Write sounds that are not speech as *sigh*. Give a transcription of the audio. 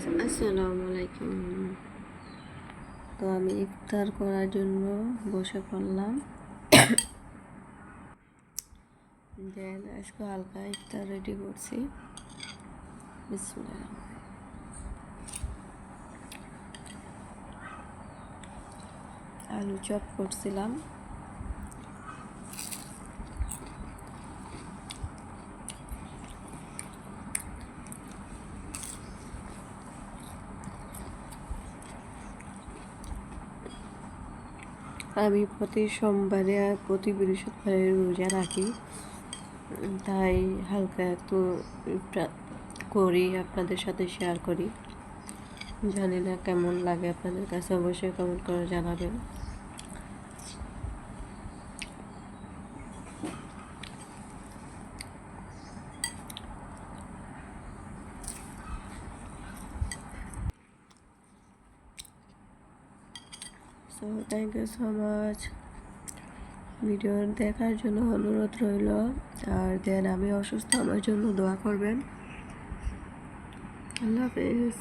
Guys আসসালামু আলাইকুম তো আমি ইফতার করার জন্য বসে পড়লাম। *coughs* দেন আজকে হালকা ইফতার রেডি করছি। বিসমিল্লাহ। আলু চপ করছিলাম। আমি প্রতি সোমবারে আর প্রতি বৃহস্পতিবারে রোজা রাখি। তাই হালকা একটু করি, আপনাদের সাথে শেয়ার করি। জানি না কেমন লাগে আপনাদের কাছে, অবশ্যই কমেন্ট করে জানাবেন। So thank you so much video দেখার জন্য অনুরোধ রইল। আর দেন, আমি অসুস্থ, আমার জন্য দোয়া করবেন। আল্লাহ হাফেজ।